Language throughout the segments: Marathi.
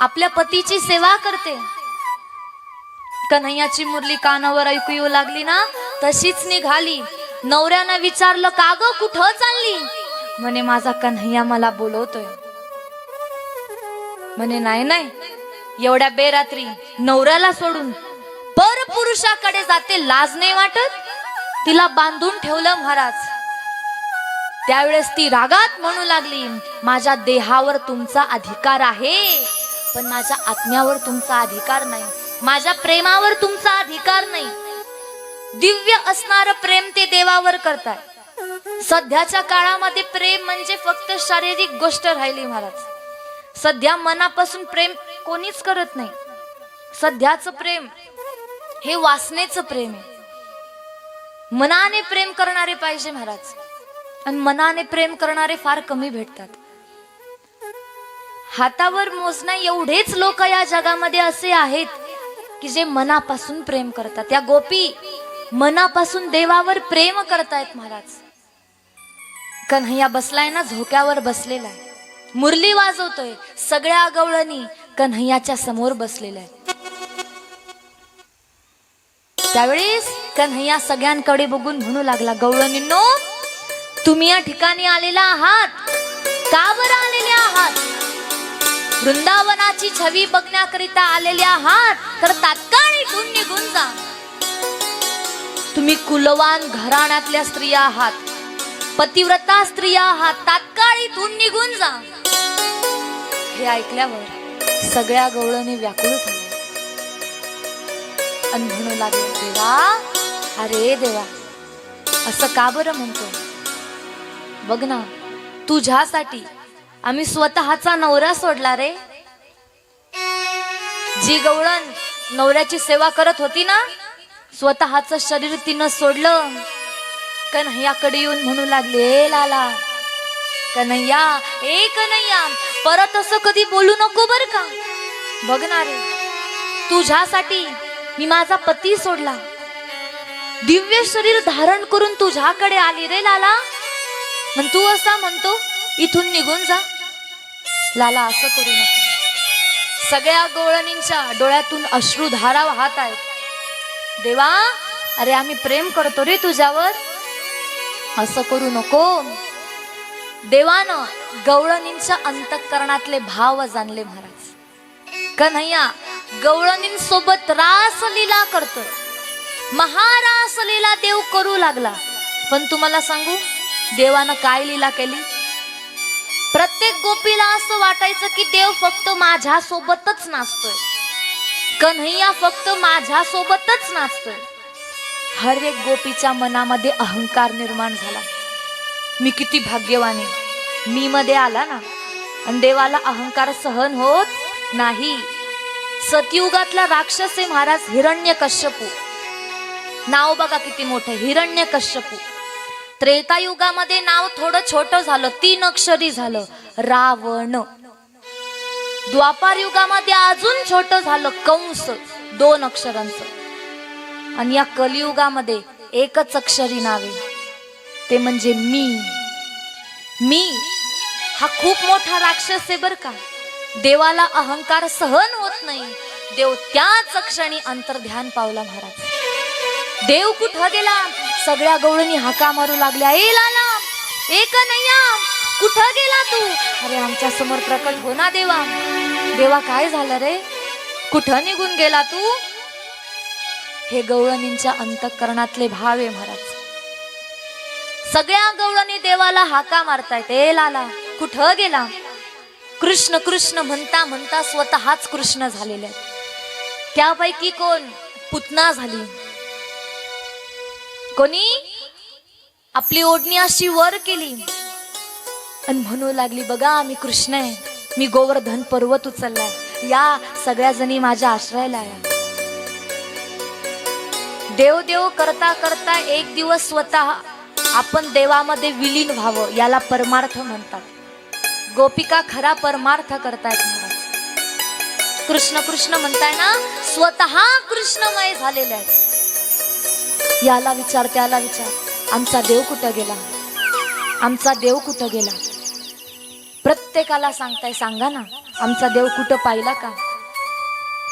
आपल्या पतीची सेवा करते. कन्हैयाची मुरली कानावर ऐकू येऊ लागली ना? तशीच निघाली. नवऱ्यानं विचारलं का ग कुठं चालली? म्हणे माझा कन्हैया मला बोलवतोय. म्हणे नाही नाही. एवढ्या बेरात्री नवऱ्याला सोडून पर पुरुषाकडे जाते लाज नाही वाटत? तिला बांधून ठेवलं महाराज. त्यावेळेस ती रागात म्हणू लागली माझ्या देहावर तुमचा अधिकार आहे. पण माझ्या आत्म्यावर तुमचा अधिकार नाही. माझ्या प्रेमावर तुमचा अधिकार नाही. दिव्य असणार प्रेम ते देवावर करताय. सध्याच्या काळामध्ये प्रेम म्हणजे फक्त शारीरिक गोष्ट राहिली महाराज. सध्या मनापासून प्रेम कोणीच करत नाही. सध्याचं प्रेम हे वासनेचं प्रेम आहे. मनाने प्रेम करणारे पाहिजे महाराज. आणि मनाने प्रेम करणारे फार कमी भेटतात. हातावर मोजण्या एवढेच लोक या जगामध्ये असे आहेत की जे मनापासून प्रेम करतात. त्या गोपी मनापासून देवावर प्रेम करतायत महाराज. कन्हैया बसलाय ना झोक्यावर बसलेला आहे. मुरली वाजवतोय सगळ्या गवळणी कन्हैयाच्या समोर बसलेल्या आहे. त्यावेळेस कन्हैया सगळ्यांकडे बघून म्हणू लागला गवळणींनो तुम्ही या ठिकाणी आलेला आहात. का बरं आलेले आहात? वृंदावनाची छवी बघण्याकरिता आलेले आहात तर तात्काळ इथून निघून जा. तुम्ही कुलवान घराण्यातल्या स्त्रिया आहात पतिव्रता स्त्रिया आहात तात्काळ इथून निघून जा. हे ऐकल्यावर सगळ्या गवळणी व्याकुळ झाल्या. आणि म्हणू लागले देवा अरे देवा असं का बरं म्हणतो बघ ना तुझ्यासाठी आम्ही स्वतःचा नवरा सोडला रे. जी गवळण नवऱ्याची सेवा करत होती ना स्वतःच शरीर तिनं सोडलं. कन्हैयाकडे येऊन म्हणू लागले "ए लाला कन्हैया ए कन्हैया परत असं कधी बोलू नको बर का? बघणार रे तुझ्यासाठी मी माझा पती सोडला. दिव्य शरीर धारण करून तुझ्याकडे आली रे लाला. पण तू असा म्हणतो इथून निघून जा. लाला असं करू नको. सगळ्या गोळणींच्या डोळ्यातून अश्रू धारा वाहत आहेत. देवा अरे आम्ही प्रेम करतो रे तुझ्यावर. असं करू नको. देवानं गवळणींच्या अंतःकरणातले भाव जाणले महाराज. कन्हैया गवळणींसोबत रास लीला करतोय. महारास लीला देव करू लागला. पण तुम्हाला सांगू देवानं काय लीला केली? प्रत्येक गोपीला असं वाटायचं की देव फक्त माझ्या सोबतच नाचतोय. कन्हैया फक्त माझ्या सोबतच नाचतोय. हर एक गोपीच्या मनामध्ये अहंकार निर्माण झाला. मी किती भाग्यवान आहे. मी मध्ये आला ना आणि देवाला अहंकार सहन होत नाही. सतयुगातला राक्षस आहे महाराज हिरण्य कश्यपू नाव बघा किती मोठं हिरण्य कश्यपू त्रेतायुगामध्ये नाव थोडं छोटं झालं तीन अक्षरी झालं. रावण. द्वापार युगामध्ये अजून छोट झालं कंस. दोन अक्षरांचं. आणि या कलियुगामध्ये एकच अक्षरी नावे. ते म्हणजे मी. मी हा खूप मोठा राक्षस आहे बर का. देवाला अहंकार सहन होत नाही. देव त्याच क्षणी अंतर्ध्यान पावला महाराज. देव कुठं गेला? सगळ्या गवळणी हाका मारू लागल्या. ए लाला एक नैया कुठं गेला तू? अरे आमच्यासमोर प्रकट हो ना देवा. देवा काय झालं रे? कुठं निघून गेला तू? हे गवळणींच्या अंतःकरणातले भाव आहे महाराज. सगळ्या गवळणी देवाला हाका मारतायत. ए लाला कुठं गेला? कृष्ण कृष्ण म्हणता म्हणता स्वतःच कृष्ण झालेले त्यापैकी कोण? पुतना झाली. कोणी? आपली ओढणी अशी वर केली. आणि म्हणू लागली बघा मी कृष्ण आहे. मी गोवर्धन पर्वत उचललाय. या सगळ्या जणी माझ्या आश्रयाला या देव देव करता करता एक दिवस स्वतः आपण देवामध्ये विलीन व्हावं याला परमार्थ म्हणतात. गोपिका खरा परमार्थ करतायत महाराज. कृष्ण कृष्ण म्हणताय ना स्वतः कृष्णमय झालेले आहेत. याला विचार त्याला विचार. आमचा देव कुठं गेला? आमचा देव कुठं गेला? प्रत्येकाला सांगताय सांगा ना आमचा देव कुठं पाहिला का?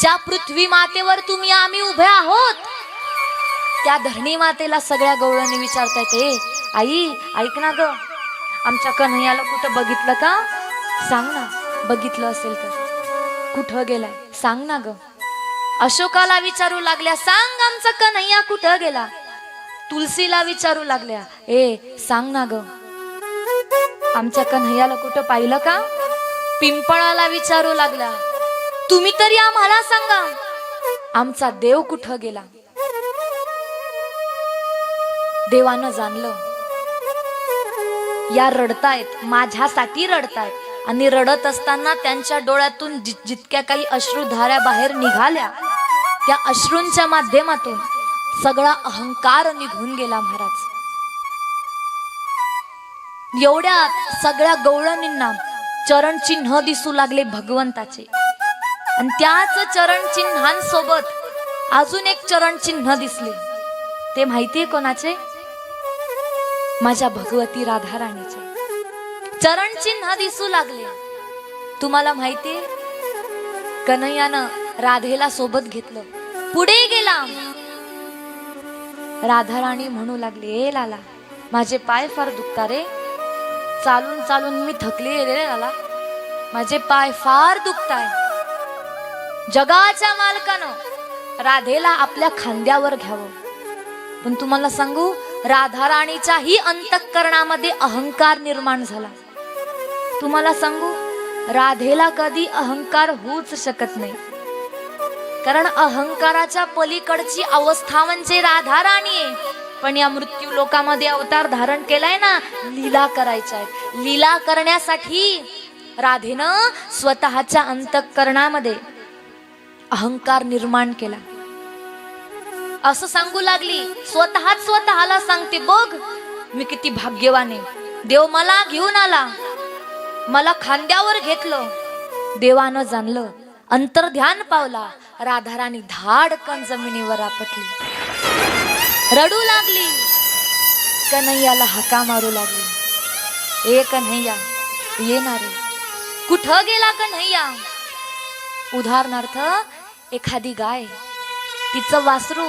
ज्या पृथ्वी मातेवर तुम्ही आम्ही उभे आहोत त्या धरणी मातेला सगळ्या गवळ्यांनी विचारतायत ए आई ऐक ना ग. आमच्या कन्हैयाला कुठं बघितलं का? सांग ना बघितलं असेल तर. कुठं गेलाय? सांग ना ग. अशोकाला विचारू लागल्या सांग आमचा कन्हैया कुठं गेला? तुलसीला विचारू लागल्या ए सांग ना ग. आमच्या कन्हैयाला कुठं पाहिलं का? पिंपळाला विचारू लागला तुम्ही तरी आम्हाला सांगा आमचा देव कुठं गेला? देवानं जाणलं या रडतायत माझ्यासाठी रडतायत. आणि रडत असताना त्यांच्या डोळ्यातून जितक्या काही अश्रुधाऱ्या बाहेर निघाल्या त्या अश्रूंच्या माध्यमातून सगळा अहंकार निघून गेला महाराज. एवढ्यात सगळ्या गवळणींना चरण चिन्ह दिसू लागले भगवंताचे. आणि त्याच चरण चिन्हांसोबत अजून एक चरण चिन्ह दिसले. ते माहितीये कोणाचे? माझ्या भगवती राधाराणीचे. चरण चिन्ह दिसू लागले. तुम्हाला माहितीये? कन्हैयानं राधेला सोबत घेतलं. पुढे गेला राधाराणी म्हणू लागली ए लाला माझे पाय फार दुखता रे. चालून चालून मी थकली रे लाला. माझे पाय फार दुखताय. जगाच्या मालकानं राधेला आपल्या खांद्यावर घ्यावं. पण तुम्हाला सांगू राधाराणीच्याही अंतःकरणामध्ये अहंकार निर्माण झाला. तुम्हाला सांगू राधेला कधी अहंकार होऊच शकत नाही. कारण अहंकाराच्या पलीकडची अवस्था म्हणजे राधाराणी आहे. पण या मृत्यू लोकामध्ये अवतार धारण केलाय ना लीला करायच्या आहे लीला करण्यासाठी राधेनं स्वतःच्या अंतःकरणामध्ये अहंकार निर्माण केला. असं सांगू लागली स्वतःच स्वतःला सांगते बघ मी किती भाग्यवान आहे. देव मला घेऊन आला. मला खांद्यावर घेतलं. देवानं जाणलं अंतर्ध्यान पावला. राधाराणी धाडकन जमिनीवर आपटली. रडू लागली. कन्हैयाला हाका मारू लागली. ए कन्हैया येणारे. कुठं गेला कन्हैया? उदाहरणार्थ एखादी गाय. तिचं वासरू.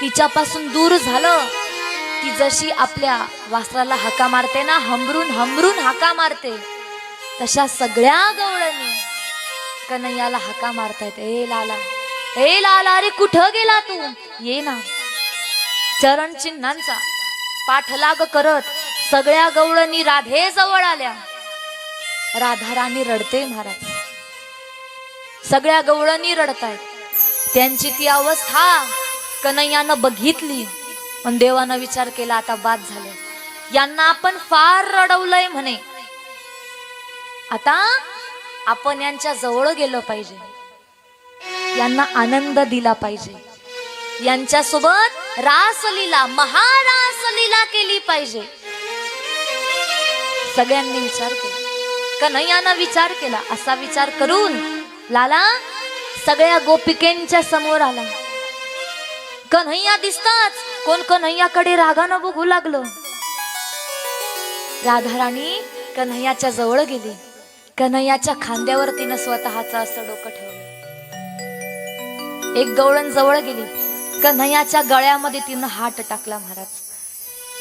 तिच्यापासून दूर झालं. ती जशी आपल्या वासराला हाका मारते ना हमरून हमरून हाका मारते. तशा सगळ्या गवळणी कन्हैयाला हाका मारतायत. ए लाला ए लाला अरे कुठं गेला तू? ये ना. चरण चिन्हांचा पाठलाग करत सगळ्या गवळणी राधे जवळ आल्या. राधाराणी रडते महाराज. सगळ्या गवळणी रडतायत. त्यांची ती अवस्था कन्हैयानं बघितली पण देवानं विचार केला आता बाद झाले. यांना आपण फार रडवलंय म्हणे. आता आपण यांच्या जवळ गेलो पाहिजे. यांना आनंद दिला पाहिजे. यांच्यासोबत रासलीला महारासलीला केली पाहिजे. सगळ्यांनी विचार केला. कन्हैयानं विचार केला. असा विचार करून लाला सगळ्या गोपिकेंच्या समोर आला. कन्हैया दिसताच कोण कन्हैयाकडे रागानं बघू लागलं. राधाराणी कन्हैयाच्या जवळ गेली. कन्हैयाच्या खांद्यावर तिनं स्वतःचं असं डोकं ठेवलं. एक गवळण जवळ गेली. कन्हैयाच्या गळ्यामध्ये तिनं हात टाकला महाराज.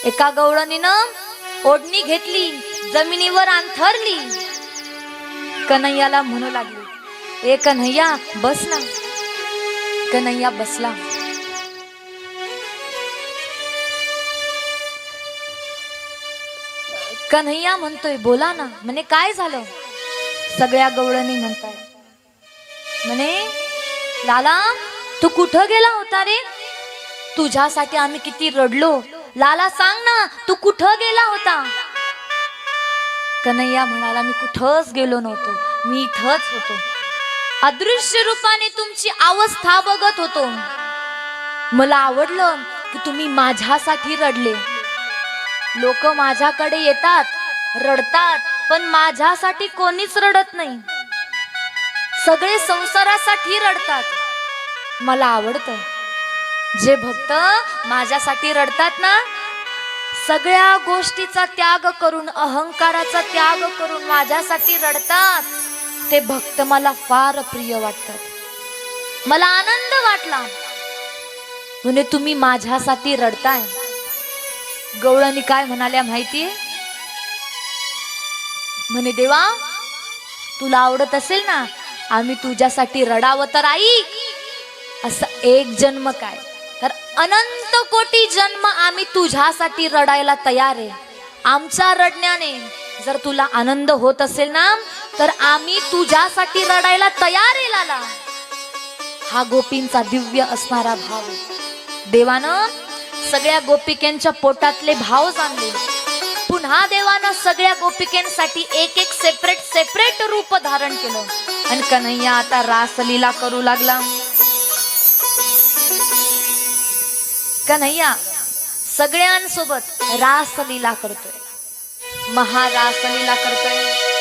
एका गवळणीनं ओढणी घेतली जमिनीवर अंथरली. कन्हैयाला म्हणू लागली ए कन्हैया बस ना. कन्हैया बसला. कन्हैया म्हणतोय बोला ना म्हणे काय झालं? सगळ्या गवळणी म्हणताय म्हणे लाला तू कुठं गेला होता रे? तुझ्यासाठी आम्ही किती रडलो. लाला सांग ना तू कुठं गेला होता? कन्हैया म्हणाला मी कुठंच गेलो नव्हतो. मी इथंच होतो. अदृश्य रूपाने तुमची अवस्था बघत होतो. मला आवडलं की तुम्ही माझ्यासाठी रडले. लोक माझ्याकडे येतात रडतात. पण माझ्यासाठी कोणीच रडत नाही. सगळे संसारासाठी रडतात. मला आवडतं. जे भक्त माझ्यासाठी रडतात ना सगळ्या गोष्टीचा त्याग करून अहंकाराचा त्याग करून माझ्यासाठी रडतात ते भक्त मला फार प्रिय वाटतात. मला आनंद वाटला. म्हणे तुम्ही माझ्यासाठी रडताय. गवळणी काय म्हणाल्या माहितीये? म्हणे देवा तुला आवडत असेल ना आम्ही तुझ्यासाठी रडावं तर ऐक असं एक जन्म काय? तर अनंत कोटी जन्म आम्ही तुझ्यासाठी रडायला तयार आहे. आमच्या रडण्याने जर तुला आनंद होत असेल ना तर आम्ही तुझ्यासाठी रडायला तयार आहे लाला. हा गोपींचा दिव्य असणारा भाव. देवानं सगळ्या गोपिकेंच्या पोटातले भाव जाणले. पुन्हा देवानं सगळ्या गोपिकेंसाठी एक एक सेपरेट सेपरेट रूप धारण केलं. आणि कन्हैया आता रासलीला करू लागला. कन्हैया सगळ्यांसोबत रासलीला करतोय. महारासलीला करतोय.